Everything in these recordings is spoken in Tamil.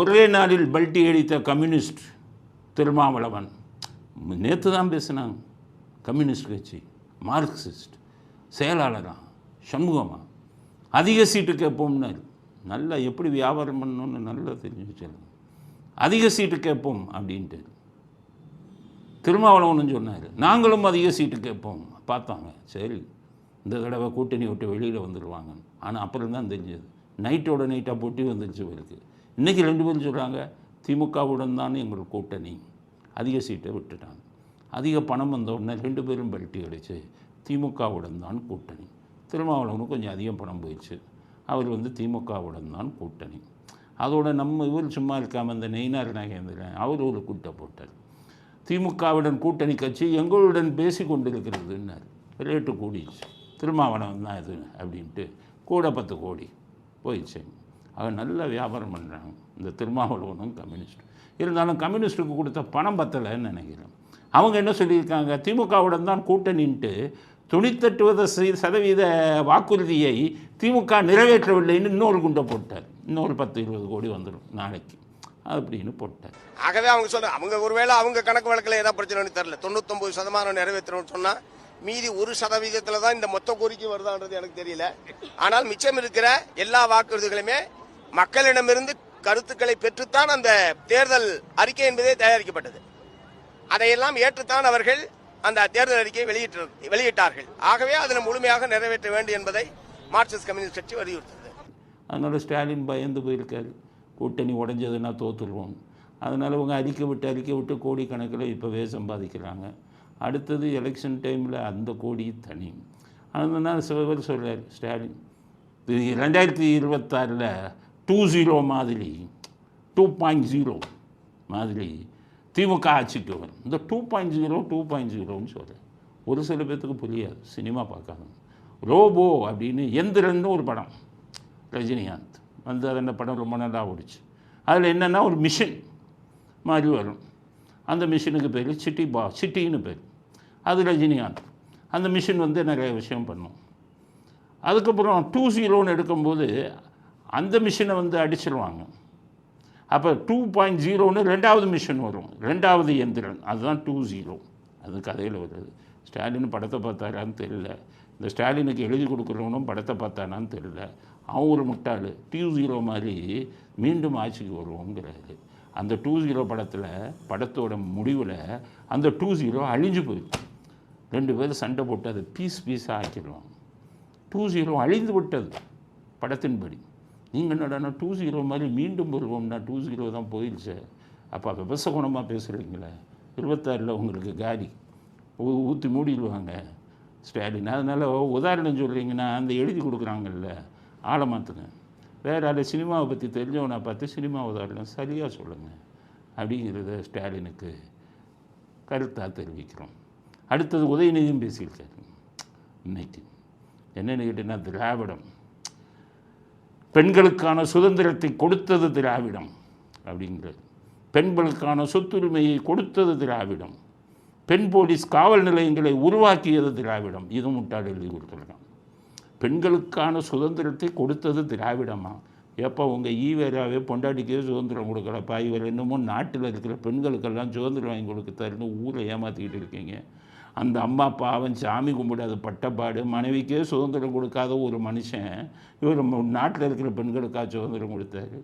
ஒரே நாளில் பல்டி அடித்த கம்யூனிஸ்ட் திருமாவளவன். நேற்று தான் பேசினாங்க. கம்யூனிஸ்ட் கட்சி மார்க்சிஸ்ட் செயலாளரா சண்முகமா அதிக சீட்டு கேட்போம்னாரு. நல்லா எப்படி வியாபாரம் பண்ணணும்னு நல்லா தெரிஞ்சு வச்சிருங்க அதிக சீட்டு கேட்போம் அப்படின்ட்டு திருமாவளவன் சொன்னார் நாங்களும் அதிக சீட்டு கேட்போம். பார்த்தாங்க. சரி இந்த தடவை கூட்டணி விட்டு வெளியில் வந்துடுவாங்க ஆனால் அப்புறம் தான் தெரிஞ்சது. நைட்டோட நைட்டாக போட்டி வந்துருச்சு இவருக்கு. இன்றைக்கி ரெண்டு பேரும் சொல்கிறாங்க திமுகவுடன் தான் எங்கள் கூட்டணி. அதிக சீட்டை விட்டுட்டாங்க. அதிக பணம் வந்த உடனே ரெண்டு பேரும் பல்ட்டி அடிச்சு திமுகவுடன் தான் கூட்டணி. திருமாவளவனுக்கு கொஞ்சம் அதிகம் பணம் போயிடுச்சு. அவர் வந்து திமுகவுடன் தான் கூட்டணி. அதோட நம்ம இவர் சும்மா இருக்காமல் இந்த நெய்னார் நாகேந்திரன் அவர் ஒரு கூட்ட போட்டார். திமுகவுடன் கூட்டணி கட்சி எங்களுடன் பேசி கொண்டிருக்கிறதுன்னார். ரேட்டு கூடிச்சு திருமாவளவன் தான் இது அப்படின்ட்டு கூட பத்து கோடி போயிடுச்சு. அவன் நல்ல வியாபாரம் பண்ணுறாங்க இந்த திருமாவளவனும் கம்யூனிஸ்ட். இருந்தாலும் கம்யூனிஸ்ட்டுக்கு கொடுத்த பணம் பத்தலைன்னு நினைக்கிறேன். அவங்க என்ன சொல்லியிருக்காங்க? திமுகவுடன் தான் கூட்டணின்ட்டு தொண்ணூத்தெட்டு சதவீத வாக்குறுதியை திமுக நிறைவேற்றவில்லைன்னு இன்னொரு குண்டை போட்டார். இன்னொரு பத்து இருபது கோடி வந்துடும் நாளைக்கு. அப்படின்னு போட்டார். ஆகவே அவங்க சொல்ற அவங்க ஒருவேளை அவங்க கணக்கு வழக்கில் ஏதாவது பிரச்சனைன்னு தெரியல. தொண்ணூத்தொம்பது சதமானம் நிறைவேற்றணும்னு சொன்னால் மீதி ஒரு சதவீதத்தில் தான் இந்த மொத்த கோரிக்கை வருதான்றது எனக்கு தெரியல. ஆனால் மிச்சம் இருக்கிற எல்லா வாக்குறுதிகளுமே மக்களிடமிருந்து கருத்துக்களை பெற்றுத்தான் அந்த தேர்தல் அறிக்கை என்பதே தயாரிக்கப்பட்டது. அதையெல்லாம் ஏற்றுத்தான் அவர்கள் அந்த தேர்தல் அறிக்கையை வெளியிட்டு வெளியிட்டார்கள். ஆகவே அதில் முழுமையாக நிறைவேற்ற வேண்டும் என்பதை மார்க்சிஸ்ட் கம்யூனிஸ்ட் கட்சி வலியுறுத்தது அதனால் ஸ்டாலின் பயந்து போயிருக்காரு. கூட்டணி உடஞ்சதுன்னா தோத்துருவோம். அதனால் இவங்க அறிக்கை விட்டு அறிக்கை விட்டு கோடிக்கணக்கில் இப்போவே சம்பாதிக்கிறாங்க. அடுத்தது எலெக்ஷன் டைமில் அந்த கோடி தனி. அதனால் சிவபர் சொல்கிறார் ஸ்டாலின் இது ரெண்டாயிரத்தி இருபத்தாறில் டூ ஜீரோ மாதிரி டூ பாயிண்ட் ஜீரோ மாதிரி திமுக ஆட்சிக்கு வரும் இந்த two point zero two point ஜீரோன்னு சொல்கிறேன் ஒரு சில பேர்த்துக்கு புரியாது சினிமா பார்க்காத ரோபோ அப்படின்னு எந்திரன்னு ஒரு படம் ரஜினிகாந்த் வந்து அது அந்த படம் ரொம்ப நல்லா ஓடிச்சு அதில் என்னென்னா ஒரு மிஷின் மாதிரி வரும் அந்த மிஷினுக்கு பேர் சிட்டி பா சிட்டின்னு பேர் அது ரஜினிகாந்த் அந்த மிஷின் வந்து நிறைய விஷயம் பண்ணும் அதுக்கப்புறம் டூ ஜீரோன்னு எடுக்கும்போது அந்த மிஷினை வந்து அடிச்சிருவாங்க. அப்போ டூ பாயிண்ட் ஜீரோன்னு ரெண்டாவது மிஷின் வரும். ரெண்டாவது எந்திரன் அதுதான் டூ ஜீரோ அது கதையில் வருது. ஸ்டாலின் படத்தை பார்த்தாரான்னு தெரியல. இந்த ஸ்டாலினுக்கு எழுதி கொடுக்குறவனும் படத்தை பார்த்தானான்னு தெரியல. அவன் ஒரு முட்டாள். டூ ஜீரோ மாதிரி மீண்டும் ஆட்சிக்கு வருவோங்கிறாரு. அந்த டூ ஜீரோ படத்தில் படத்தோட முடிவில் அந்த டூ ஜீரோ அழிஞ்சு போயிடும் ரெண்டு பேரும் சண்டை போட்டு அதை பீஸ் பீஸாக ஆக்கிடுவாங்க. டூ ஜீரோ அழிந்து விட்டது படத்தின்படி நீங்கள் என்னடானா டூ ஜீரோ மாதிரி மீண்டும் வருவோம்னா டூ ஜீரோ தான் போயிடுச்சு. அப்போ விவசகுணமாக பேசுகிறீங்களே இருபத்தாறில் உங்களுக்கு காலி. ஊ- ஊற்றி மூடிடுவாங்க. ஸ்டாலின் அதனால் உதாரணம் சொல்கிறீங்கன்னா அந்த எழுதி கொடுக்குறாங்கல்ல ஆளை மாற்றுங்க வேறு ஆள் சினிமாவை பற்றி தெரிஞ்சவனை பார்த்து சினிமா உதாரணம் சரியாக சொல்லுங்கள் அப்படிங்கிறத ஸ்டாலினுக்கு கருத்தாக தெரிவிக்கிறோம். அடுத்தது உதயநிதியும் பேசியிருக்காரு. இன்னைக்கு. என்னென்னு கேட்டீங்கன்னா திராவிடம். பெண்களுக்கான சுதந்திரத்தை கொடுத்தது திராவிடம் அப்படிங்கிறது. பெண்களுக்கான சொத்துரிமையை கொடுத்தது திராவிடம். பெண் போலீஸ் காவல் நிலையங்களை உருவாக்கியது திராவிடம். இது முட்டாள் எழுதி கொடுத்துருக்கான். பெண்களுக்கான சுதந்திரத்தை கொடுத்தது திராவிடமா? எப்போ உங்கள் ஈவேராவே பொண்டாட்டிக்கே சுதந்திரம் கொடுக்கலப்பா. இவர் என்னமோ நாட்டில் இருக்கிற பெண்களுக்கெல்லாம் சுதந்திரம் வாங்கி கொடுத்தாருன்னு ஊரை ஏமாற்றிக்கிட்டு இருக்கீங்க. அந்த அம்மா அப்பா சாமி கும்பிடாத பட்டப்பாடு மனைவிக்கே சுதந்திரம் கொடுக்காத ஒரு மனுஷன் இவர் நாட்டில் இருக்கிற பெண்களுக்காக சுதந்திரம் கொடுத்தாரு.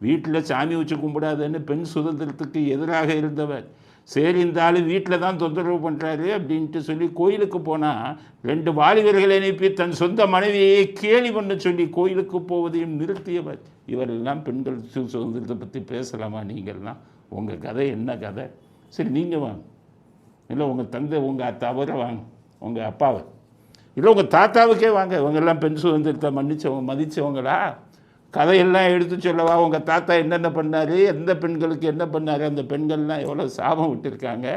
வீட்டில் சாமி வச்சு கும்பிடாதன்னு பெண் சுதந்திரத்துக்கு எதிராக இருந்தவர். சரி இந்த ஆள் வீட்டில் தான் தொந்தரவு பண்ணுறாரு அப்படின்ட்டு சொல்லி கோயிலுக்கு போனால் ரெண்டு வாலிபர்களை அனுப்பி தன் சொந்த மனைவியை கேலி பண்ண சொல்லி கோயிலுக்கு போவதையும் நிறுத்தியவர். இவரெல்லாம் பெண்கள் சு- சுதந்திரத்தை பற்றி பேசலாமா நீங்கள்லாம்? உங்கள் கதை என்ன கதை? சரி நீங்கள் வாங்க. இல்லை உங்கள் தந்தை உங்கள் தவறை வாங்க உங்கள் அப்பாவை. இல்லை உங்கள் தாத்தாவுக்கே வாங்க. இவங்கெல்லாம் பெண் சுதந்திரத்தை மன்னிச்சவங்க மதித்தவங்களா கதையெல்லாம் எடுத்து சொல்லவா? உங்கள் தாத்தா என்னென்ன பண்ணார்? எந்த பெண்களுக்கு என்ன பண்ணார்? அந்த பெண்கள்லாம் எவ்வளோ சாபம் விட்டுருக்காங்க.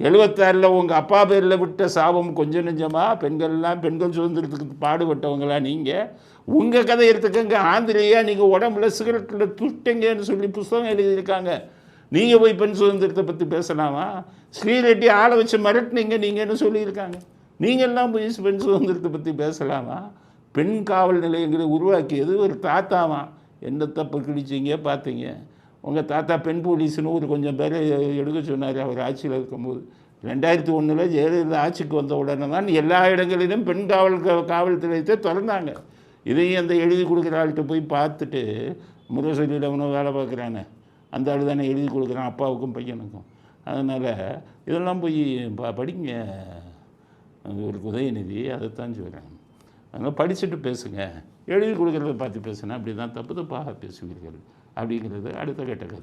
எழுபத்தாறில் உங்கள் அப்பா பேரில் விட்ட சாபம் கொஞ்சம் நெஞ்சமாக பெண்கள்லாம் பெண்கள் சுதந்திரத்துக்கு பாடுபட்டவங்களா நீங்கள் உங்கள் கதை எடுத்துக்கங்க. ஆந்திரையா நீங்கள் உடம்புல சிகரெட்டில் துட்டிங்கன்னு சொல்லி புஸ்தகம் எழுதியிருக்காங்க. நீங்கள் போய் பெண் சுதந்திரத்தை பற்றி பேசலாமா? ஸ்ரீரெட்டி ஆளை வச்சு மிரட்டினீங்க நீங்கன்னு சொல்லியிருக்காங்க? நீங்கள்லாம் போய் பெண் சுதந்திரத்தை பற்றி பேசலாமா? பெண் காவல் நிலையங்களை உருவாக்கியது ஒரு தாத்தாவாம் என்ன தப்பு கிழிச்சிங்க பார்த்தீங்க உங்கள் தாத்தா பெண் போலீஸ்னு ஒரு கொஞ்சம் பேர் எடுக்க சொன்னார் அவர் ஆட்சியில் இருக்கும்போது. ரெண்டாயிரத்தி ஒன்றில் ஜெயலலிதா ஆட்சிக்கு வந்த உடனே தான் எல்லா இடங்களிலும் பெண் காவல் காவல்துறையத்தை திறந்தாங்க. இதையும் அந்த எழுதி கொடுக்குற ஆள்கிட்ட போய் பார்த்துட்டு முரசொலியில் அவனும் வேலை பார்க்குறானே. அந்த ஆள் தானே எழுதி கொடுக்குறான் அப்பாவுக்கும் பையனுக்கும். அதனால் இதெல்லாம் போய் ப படிங்க. ஒரு உதயநிதி அதைத்தான் சொல்கிறேன் அதனால் படிச்சுட்டு பேசுங்க. எழுதி கொடுக்குறத பார்த்து பேசுனா அப்படி தான் தப்பு தப்பாக பேசுவீர்கள் அப்படிங்கிறது அடுத்த கட்ட கருத்து.